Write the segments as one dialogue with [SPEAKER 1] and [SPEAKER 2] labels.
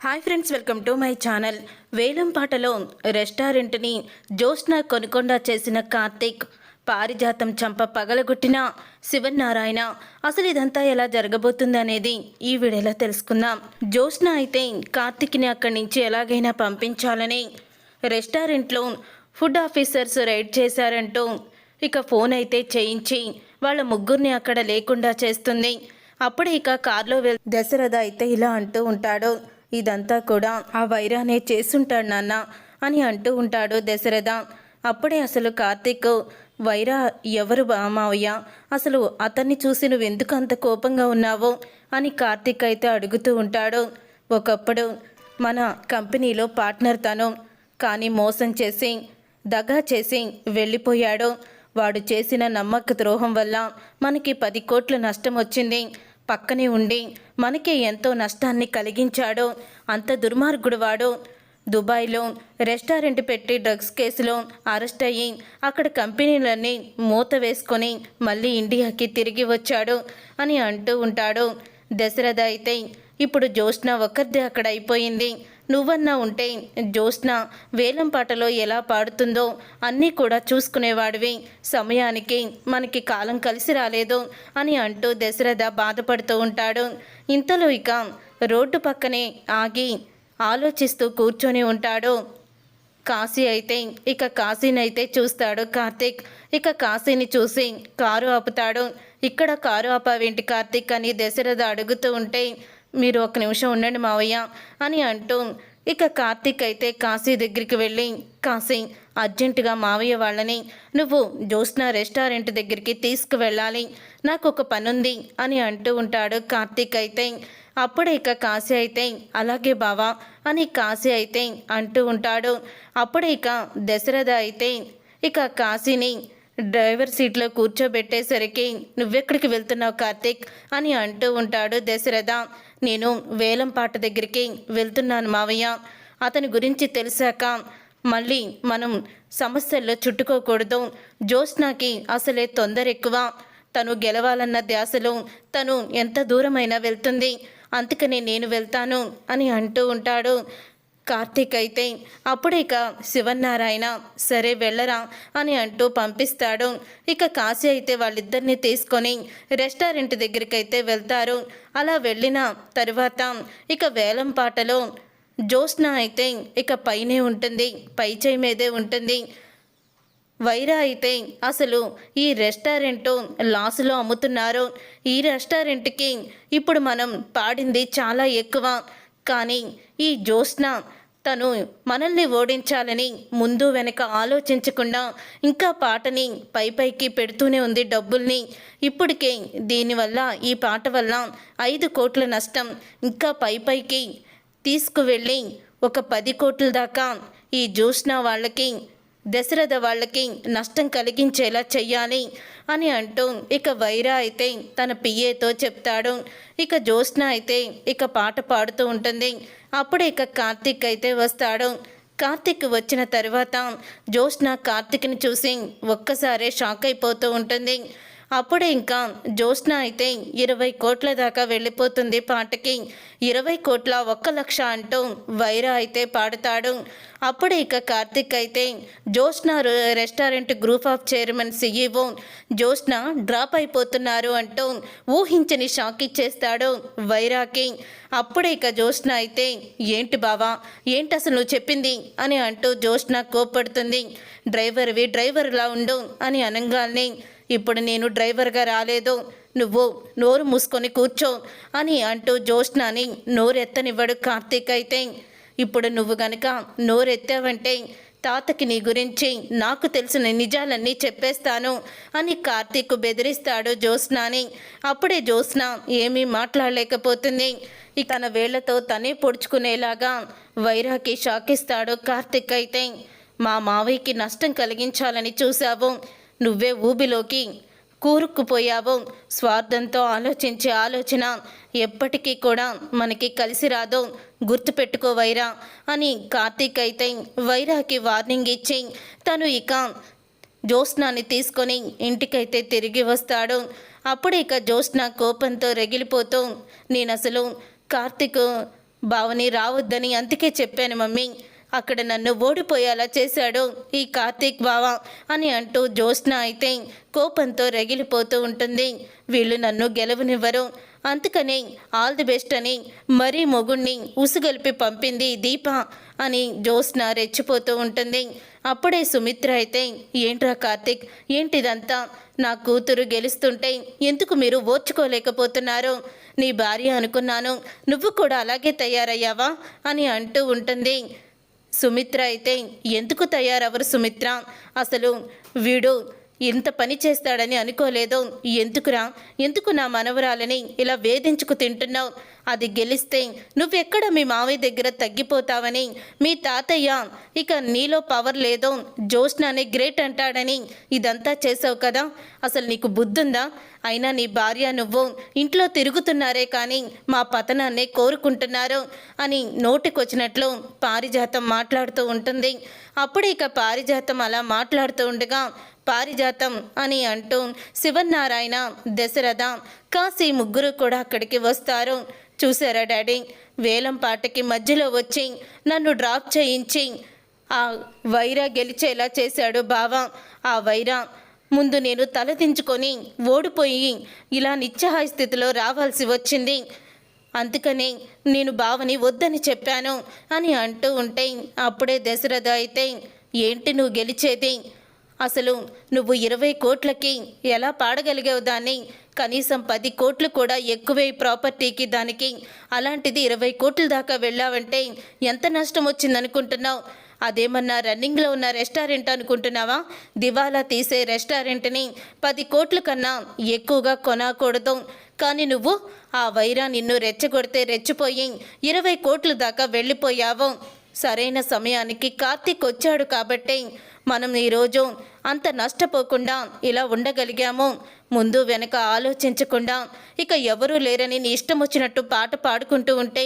[SPEAKER 1] Hi friends welcome to my channel వేలంపాటలో రెస్టారెంట్ని జ్యోత్స్న కొనుకొండ చేసిన కార్తీక్ పారిజాతం చంప పగలగొట్టిన శివనారాయణ అసలు ఇదంతా ఎలా జరగబోతుంది అనేది ఈ వీడియోలో తెలుసుకుందాం. జ్యోత్స్న అయితే కార్తీక్ని అక్కడి నుంచి ఎలాగైనా పంపించాలని రెస్టారెంట్లో ఫుడ్ ఆఫీసర్స్ రైడ్ చేశారంటూ ఇక ఫోన్ అయితే చేయించి వాళ్ళ ముగ్గురిని అక్కడ లేకుండా చేస్తుంది. అప్పుడే ఇక కారులో వెళ్ దశరథ అయితే ఇలా అంటూ ఉంటాడు. ఇదంతా కూడా ఆ వైరానే చేసుంటాడు నాన్న అని అంటూ ఉంటాడు దశరథ. అప్పుడే అసలు కార్తీక్ వైరా ఎవరు బా మావయ్య? అసలు అతన్ని చూసి నువ్వు ఎందుకు అంత కోపంగా ఉన్నావు? అని కార్తీక్ అయితే అడుగుతూ ఉంటాడు. ఒకప్పుడు మన కంపెనీలో పార్ట్నర్ తను కానీ మోసం చేసి దగా చేసి వెళ్ళిపోయాడు. వాడు చేసిన నమ్మక ద్రోహం వల్ల మనకి పది కోట్ల నష్టం వచ్చింది. పక్కనే ఉండి మనకి ఎంతో నష్టాన్ని కలిగించాడో. అంత దుర్మార్గుడు వాడు. దుబాయ్లో రెస్టారెంట్ పెట్టి డ్రగ్స్ కేసులో అరెస్ట్ అయ్యి అక్కడ కంపెనీలన్నీ మూత వేసుకొని మళ్ళీ ఇండియాకి తిరిగి వచ్చాడు అని అంటూ ఉంటాడు. దశరథ అయితే ఇప్పుడు జ్యోష్ణ ఒక్కరిదే అక్కడ అయిపోయింది. నువ్వన్నా ఉంటే జ్యోత్స్న వేలం పాటలో ఎలా పాడుతుందో అన్నీ కూడా చూసుకునేవాడివి. సమయానికి మనకి కాలం కలిసి రాలేదు అని అంటూ దశరథ బాధపడుతూ ఉంటాడు. ఇంతలో ఇక రోడ్డు పక్కనే ఆగి ఆలోచిస్తూ కూర్చొని ఉంటాడు. కాశీ అయితే ఇక కాశీనైతే చూస్తాడు కార్తీక్. ఇక కాశీని చూసి కారు ఆపుతాడు. ఇక్కడ కారు ఆపావేంటి కార్తీక్ అని దశరథ అడుగుతూ ఉంటే మీరు ఒక నిమిషం ఉండండి మావయ్య అని అంటూ ఇక కార్తీక్ అయితే కాశీ దగ్గరికి వెళ్ళి కాశీ అర్జెంటుగా మావయ్య వాళ్ళని నువ్వు జ్యోత్స్న రెస్టారెంట్ దగ్గరికి తీసుకువెళ్ళాలి. నాకు ఒక పనుంది అని అంటూ ఉంటాడు కార్తీక్ అయితే. అప్పుడే ఇక కాశీ అయితే అలాగే బావా అని కాశీ అయితే అంటూ ఉంటాడు. అప్పుడే ఇక దశరథ అయితే ఇక కాశీని డ్రైవర్ సీట్లో కూర్చోబెట్టేసరికి నువ్వెక్కడికి వెళ్తున్నావు కార్తీక్? అని అంటూ ఉంటాడు దశరథ. నేను వేలంపాట దగ్గరికి వెళ్తున్నాను మావయ్య. అతని గురించి తెలిసాక మళ్ళీ మనం సమస్యల్లో చుట్టుకోకూడదు. జ్యోత్స్నాకి అసలే తొందర ఎక్కువ. తను గెలవాలన్న ధ్యాసలో తను ఎంత దూరమైనా వెళ్తుంది. అందుకనే నేను వెళ్తాను అని అంటూ ఉంటాడు. కార్తీక్ అయితే అప్పుడు ఇక శివనారాయణ సరే వెళ్ళరా అని అంటూ పంపిస్తాడు. ఇక కాశీ అయితే వాళ్ళిద్దరిని తీసుకొని రెస్టారెంట్ దగ్గరికి అయితే వెళ్తారు. అలా వెళ్ళిన తరువాత ఇక వేలం పాటలో జ్యోత్స్న అయితే ఇక పైనే ఉంటుంది పై చేయి మీదే ఉంటుంది. వైరా అయితే అసలు ఈ రెస్టారెంట్ లాస్లో అమ్ముతున్నారు. ఈ రెస్టారెంట్కి ఇప్పుడు మనం పాడింది చాలా ఎక్కువ. కానీ ఈ జ్యోత్స్న తను మనల్ని ఓడించాలని ముందు వెనక ఆలోచించకుండా ఇంకా పాటని పై పైకి పెడుతూనే ఉంది డబ్బుల్ని. ఇప్పటికే దీనివల్ల ఈ పాట వల్ల ఐదు కోట్ల నష్టం ఇంకా పై పైకి తీసుకువెళ్ళి ఒక పది కోట్ల దాకా ఈ జ్యోత్స్న వాళ్ళకి దశరథ వాళ్ళకి నష్టం కలిగించేలా చెయ్యాలి అని అంటూ ఇక వైరా అయితే తన పిఏతో చెప్తాడు. ఇక జ్యోత్స్న అయితే ఇక పాట పాడుతూ ఉంటుంది. అప్పుడు ఇక కార్తీక్ అయితే వస్తాడు. కార్తీక్ వచ్చిన తర్వాత జ్యోత్స్న కార్తీక్ని చూసి ఒక్కసారే షాక్ అయిపోతూ ఉంటుంది. అప్పుడే ఇంకా జ్యోత్స్న అయితే ఇరవై కోట్ల దాకా వెళ్ళిపోతుంది పాటకి. ఇరవై కోట్ల ఒక్క లక్ష అంటూ వైరా అయితే పాడతాడు. అప్పుడే ఇక కార్తిక్ అయితే Jyotsna restaurant group of chairman C E O Jyotsna drop అయిపోతున్నారు అంటూ ఊహించని షాక్ ఇచ్చేస్తాడు వైరాకి. అప్పుడే ఇక జ్యోత్స్న అయితే ఏంటి బావా ఏంటి అసలు నువ్వు చెప్పింది అని అంటూ జ్యోత్స్న కోప్పడుతుంది. డ్రైవర్వి డ్రైవర్లా ఉండు అని అనగానే ఇప్పుడు నేను డ్రైవర్గా రాలేదు. నువ్వు నోరు మూసుకొని కూర్చో అని అంటూ జ్యోష్నాని నోరెత్తనివ్వడు కార్తీక్ అయితే. ఇప్పుడు నువ్వు గనక నోరెత్తావంటే తాతకి నీ గురించి నాకు తెలిసిన నిజాలన్నీ చెప్పేస్తాను అని కార్తీక్ బెదిరిస్తాడు జ్యోత్స్నాని. అప్పుడే జ్యోత్స్న ఏమీ మాట్లాడలేకపోతుంది. తన వేళ్ళతో తనే పొడుచుకునేలాగా వైరాకి షాకిస్తాడు కార్తీక్ అయితే. మా మావయ్యకి నష్టం కలిగించాలని చూశావు. నువ్వే ఊబిలోకి కూరుక్కుపోయావు. స్వార్థంతో ఆలోచించే ఆలోచన ఎప్పటికీ కూడా మనకి కలిసి రాదు. గుర్తుపెట్టుకో వైరా అని కార్తీక్ అయితే వైరాకి వార్నింగ్ ఇచ్చి తను ఇక జ్యోత్స్నాని తీసుకొని ఇంటికైతే తిరిగి వస్తాడు. అప్పుడు ఇక జ్యోత్స్న కోపంతో రగిలిపోతూ నేను అసలు కార్తీక్ భావని రావద్దని అందుకే చెప్పాను మమ్మీ. అక్కడ నన్ను ఓడిపోయేలా చేశాడు ఈ కార్తీక్ బావ అని అంటూ జ్యోత్స్న అయితే కోపంతో రగిలిపోతూ ఉంటుంది. వీళ్ళు నన్ను గెలవనివ్వరు. అందుకని ఆల్ ది బెస్ట్ అని మరీ మొగుణ్ణి ఉసుగొలిపి పంపింది దీప అని జ్యోత్స్న రెచ్చిపోతూ ఉంటుంది. అప్పుడే సుమిత్ర అయితే ఏంట్రా కార్తీక్ ఏంటిదంతా? నా కూతురు గెలుస్తుంటే ఎందుకు మీరు ఓర్చుకోలేకపోతున్నారు? నీ భార్య అనుకున్నాను. నువ్వు కూడా అలాగే తయారయ్యావా? అని అంటూ ఉంటుంది. సుమిత్ర అయితే ఎందుకు తయారవరు సుమిత్ర? అసలు వీడు ఇంత పని చేస్తాడని అనుకోలేదు. ఎందుకురా? ఎందుకు నా మనవరాలని ఇలా వేధించుకు తింటున్నావు? అది గెలిస్తే నువ్వెక్కడ మీ మావయ్య దగ్గర తగ్గిపోతావని? మీ తాతయ్య ఇక నీలో పవర్ లేదో జోష్నానే గ్రేట్ అంటాడని ఇదంతా చేసావు కదా? అసలు నీకు బుద్ధుందా? అయినా నీ భార్య నువ్వు ఇంట్లో తిరుగుతున్నారే కానీ మా పతనాన్నే కోరుకుంటున్నారు అని నోటికొచ్చినట్లు పారిజాతం మాట్లాడుతూ ఉంటుంది. అప్పుడు ఇక పారిజాతం అలా మాట్లాడుతూ ఉండగా పారిజాతం అని అంటూ శివనారాయణ దశరథ కాశీ ముగ్గురు కూడా అక్కడికి వస్తారు. చూసారా డాడీ? వేలం పాటకి మధ్యలో వచ్చి నన్ను డ్రాప్ చేయించి ఆ వైరా గెలిచేలా చేశాడు బావ. ఆ వైరా ముందు నేను తలదించుకొని ఓడిపోయి ఇలా నిత్యహాయ స్థితిలో రావాల్సి వచ్చింది. అందుకని నేను బావని వద్దని చెప్పాను అని అంటూ ఉంటే అప్పుడే దశరథ అయితే ఏంటి నువ్వు గెలిచేది? అసలు నువ్వు ఇరవై కోట్లకి ఎలా పాడగలిగావు దాన్ని? కనీసం పది కోట్లు కూడా ఎక్కువే ప్రాపర్టీకి దానికి. అలాంటిది ఇరవై కోట్ల దాకా వెళ్ళావంటే ఎంత నష్టం వచ్చిందనుకుంటున్నావు? అదేమన్నా రన్నింగ్లో ఉన్న రెస్టారెంట్ అనుకుంటున్నావా? దివాలా తీసే రెస్టారెంట్ని పది కోట్ల కన్నా ఎక్కువగా కొనకూడదు. కానీ నువ్వు ఆ వైరా నిన్ను రెచ్చగొడితే రెచ్చిపోయి ఇరవై కోట్ల దాకా వెళ్ళిపోయావు. సరైన సమయానికి కార్తీక్ వచ్చాడు కాబట్టి మనం ఈరోజు అంత నష్టపోకుండా ఇలా ఉండగలిగాము. ముందు వెనక ఆలోచించకుండా ఇక ఎవరూ లేరని నీ ఇష్టం వచ్చినట్టు పాట పాడుకుంటూ ఉంటే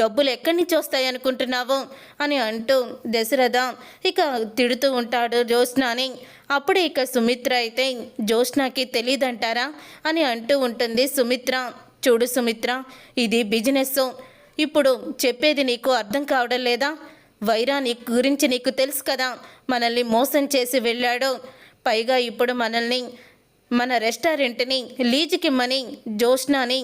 [SPEAKER 1] డబ్బులు ఎక్కడి నుంచి వస్తాయనుకుంటున్నావు అని అంటూ దశరథ ఇక తిడుతూ ఉంటాడు జ్యోత్స్నాని. అప్పుడే ఇక సుమిత్ర అయితే జ్యోత్స్నాకి తెలియదంటారా అని అంటూ ఉంటుంది సుమిత్ర. చూడు సుమిత్ర ఇది బిజినెస్ ఇప్పుడు చెప్పేది నీకు అర్థం కావడం లేదా? వైరా గురించి నీకు తెలుసు కదా. మనల్ని మోసం చేసి వెళ్ళాడు. పైగా ఇప్పుడు మనల్ని మన రెస్టారెంట్ని లీజుకిమ్మని జోష్నాని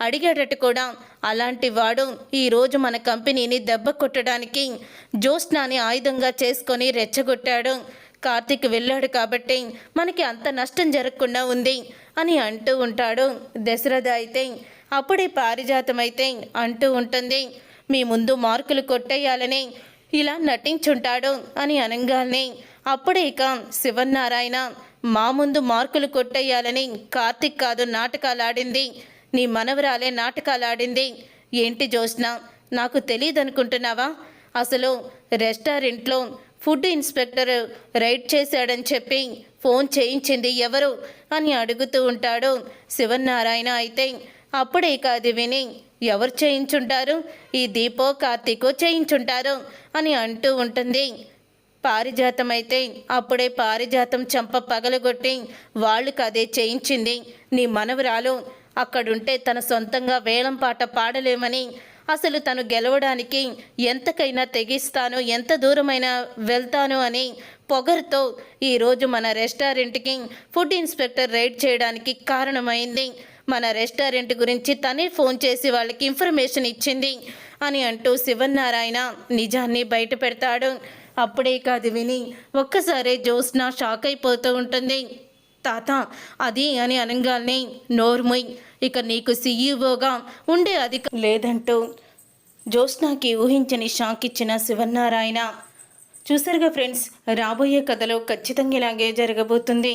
[SPEAKER 1] అడిగేటట్టు కూడా. అలాంటి వాడు ఈరోజు మన కంపెనీని దెబ్బ కొట్టడానికి జోష్నాని ఆయుధంగా చేసుకొని రెచ్చగొట్టాడు. కార్తీక్ వెళ్ళాడు కాబట్టి మనకి అంత నష్టం జరగకుండా ఉంది అని అంటూ ఉంటాడు. దశరథ అయితే అప్పుడే పారిజాతం అయితే అంటూ ఉంటుంది. మీ ముందు మార్కులు కొట్టేయాలని ఇలా నటించుంటాడు అని అనగానే అప్పుడే ఇక శివనారాయణ మా ముందు మార్కులు కొట్టేయాలని కార్తిక్ కాదు నాటకాలాడింది. నీ మనవరాలే నాటకాలాడింది. ఏంటి జోష్న నాకు తెలియదు అనుకుంటున్నావా అసలు రెస్టారెంట్లో ఫుడ్ ఇన్స్పెక్టర్ రైడ్ చేశాడని చెప్పి ఫోన్ చేయించింది ఎవరు అని అడుగుతూ ఉంటాడు శివనారాయణ అయితే. అప్పుడే ఇక అది విని ఎవరు చేయించుంటారు? ఈ దీపో కార్తీకో చేయించుంటారు? అని అంటూ ఉంటుంది. పారిజాతం అయితే అప్పుడే పారిజాతం చంప పగలగొట్టి వాళ్ళకి అదే చేయించింది. నీ మనవరాలు అక్కడుంటే తన సొంతంగా వేలం పాట పాడలేమని అసలు తను గెలవడానికి ఎంతకైనా తెగిస్తాను ఎంత దూరమైనా వెళ్తాను అని పొగరుతో ఈరోజు మన రెస్టారెంట్కి ఫుడ్ ఇన్స్పెక్టర్ రైడ్ చేయడానికి కారణమైంది. మన రెస్టారెంట్ గురించి తనే ఫోన్ చేసి వాళ్ళకి ఇన్ఫర్మేషన్ ఇచ్చింది అని అంటూ శివనారాయణ నిజాన్ని బయట పెడతాడు. అప్పుడే కాదు విని ఒక్కసారే జ్యోత్స్న షాక్ అయిపోతూ ఉంటుంది. తాత అది అని అనగానే నోర్ముయ్ ఇక నీకు సీఈఓగా ఉండే అధిక లేదంటూ జ్యోత్స్నాకి ఊహించని షాక్ ఇచ్చిన శివనారాయణ చూసారుగా ఫ్రెండ్స్ రాబోయే కథలో ఖచ్చితంగా ఇలాగే జరగబోతుంది.